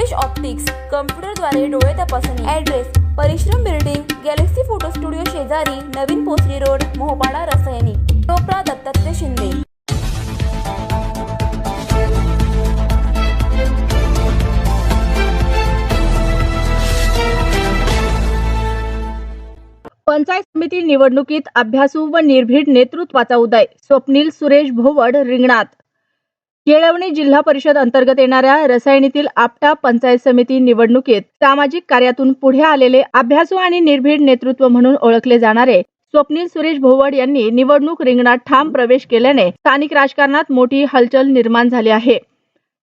Rupesh optics कम्प्युटरद्वारे डोळे तपासणी. Address परिश्रम बिल्डिंग गॅलेक्सी फोटो स्टुडिओ शेजारी नवीन पोसरी रोड मोहपाडा रसायनी. टोपरा दत्तात्रय शिंदे. पंचायत समिती निवडणुकीत अभ्यासू व निर्भीड नेतृत्वाचा उदय. स्वप्नील सुरेश भोवड रिंगणात. केळवणी जिल्हा परिषद अंतर्गत येणाऱ्या रसायनीतील आपटा पंचायत समिती निवडणुकीत सामाजिक कार्यातून पुढे आलेले अभ्यासू आणि निर्भीड नेतृत्व म्हणून ओळखले जाणारे स्वप्नील सुरेश भोवड यांनी निवडणूक रिंगणात ठाम प्रवेश केल्याने स्थानिक राजकारणात मोठी हलचल निर्माण झाली आहे.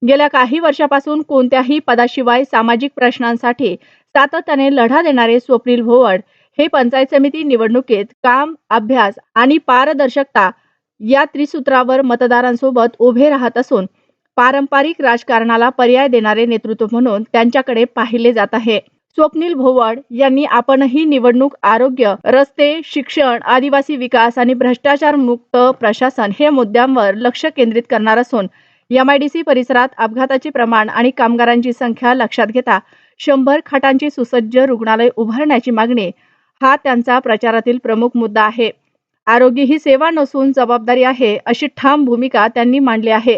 गेल्या काही वर्षापासून कोणत्याही पदाशिवाय सामाजिक प्रश्नांसाठी सातत्याने लढा देणारे स्वप्नील भोवड हे पंचायत समिती निवडणुकीत काम अभ्यास आणि पारदर्शकता या त्रिसूत्रावर मतदारांसोबत उभे राहत असून पारंपरिक राजकारणाला पर्याय देणारे नेतृत्व म्हणून त्यांच्याकडे पाहिले जात आहे. स्वप्नील भोवड यांनी आपणही निवडणूक आरोग्य रस्ते शिक्षण आदिवासी विकास आणि भ्रष्टाचार मुक्त प्रशासन हे मुद्द्यांवर लक्ष केंद्रित करणार असून एमआयडीसी परिसरात अपघाताचे प्रमाण आणि कामगारांची संख्या लक्षात घेता शंभर खाटांची सुसज्ज रुग्णालय उभारण्याची मागणी हा त्यांचा प्रचारातील प्रमुख मुद्दा आहे. आरोग्य ही सेवा नसून जबाबदारी आहे अशी ठाम भूमिका त्यांनी मांडली आहे.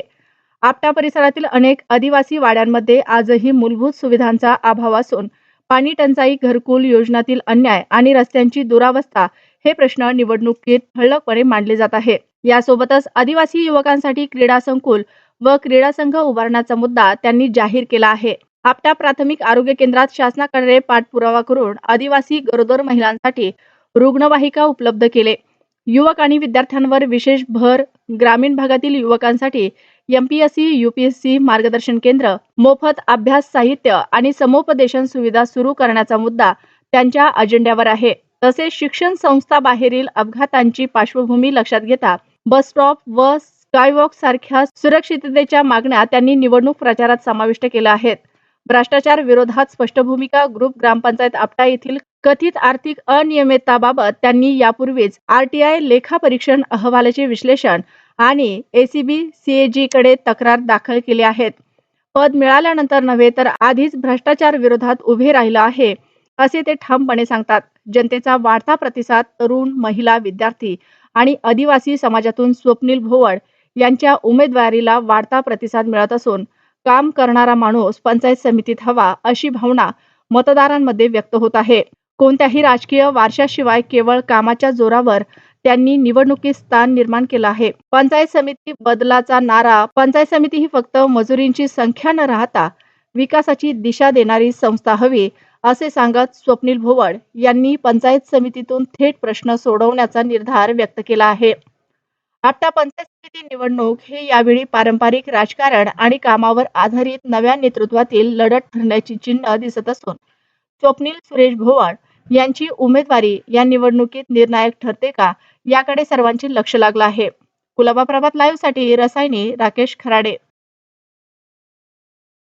आपटा परिसरातील अनेक आदिवासी वाड्यांमध्ये आजही मूलभूत सुविधांचा अभाव असून पाणी टंचाई घरकुल योजनातील अन्याय आणि रस्त्यांची दुरावस्था हे प्रश्न निवडणुकीत ठळकपणे मांडले जात आहे. यासोबतच आदिवासी युवकांसाठी क्रीडा संकुल व क्रीडा संघ उभारण्याचा मुद्दा त्यांनी जाहीर केला आहे. आपटा प्राथमिक आरोग्य केंद्रात शासनाकडे पाठपुरावा करून आदिवासी गरोदर महिलांसाठी रुग्णवाहिका उपलब्ध केले. युवक आणि विद्यार्थ्यांवर विशेष भर ग्रामीण भागातील युवकांसाठी एमपीएससी युपीएससी मार्गदर्शन केंद्र मोफत अभ्यास साहित्य आणि समुपदेशन सुविधा सुरू करण्याचा मुद्दा त्यांच्या अजेंड्यावर आहे. तसेच शिक्षण संस्था बाहेरील अपघातांची पार्श्वभूमी लक्षात घेता बस स्टॉप व स्कायवॉक सारख्या सुरक्षिततेच्या मागण्या त्यांनी निवडणूक प्रचारात समाविष्ट केल्या आहेत भ्रष्टाचार विरोधात स्पष्ट भूमिका ग्रुप ग्रामपंचायत आपटा येथील कथित आर्थिक अनियमितताबाबत त्यांनी यापूर्वीच आरटीआय लेखा परीक्षण अहवालाचे विश्लेषण आणि एसीबी सीएजी कडे तक्रार दाखल केली आहेत. पद मिळाल्यानंतर नव्हे तर आधीच भ्रष्टाचार विरोधात उभे राहिलं आहे असे ते ठामपणे सांगतात. जनतेचा वाढता प्रतिसाद तरुण महिला विद्यार्थी आणि आदिवासी समाजातून स्वप्नील भोवड यांच्या उमेदवारीला वाढता प्रतिसाद मिळत असून काम करणारा माणूस पंचायत समितीत हवा अशी भावना मतदारांमध्ये व्यक्त होत आहे. कोणत्याही राजकीय वारशाशिवाय केवळ कामाच्या जोरावर त्यांनी निवडणुकीत स्थान निर्माण केलं आहे. पंचायत समिती बदलाचा नारा पंचायत समिती ही फक्त मजुरींची संख्या न राहता विकासाची दिशा देणारी संस्था हवी असे सांगत स्वप्नील भोवड यांनी पंचायत समितीतून थेट प्रश्न सोडवण्याचा निर्धार व्यक्त केला आहे. आता पंचायत समिती निवडणूक हे यावेळी पारंपरिक राजकारण आणि कामावर आधारित नव्या नेतृत्वातील लढत ठरण्याची चिन्ह दिसत असून स्वप्नील सुरेश भोवाळ यांची उमेदवारी या निवडणुकीत निर्णायक ठरते का याकडे सर्वांचे लक्ष लागलं आहे. कुलाबा प्रभात लाईव्हसाठी रसायनी राकेश खराडे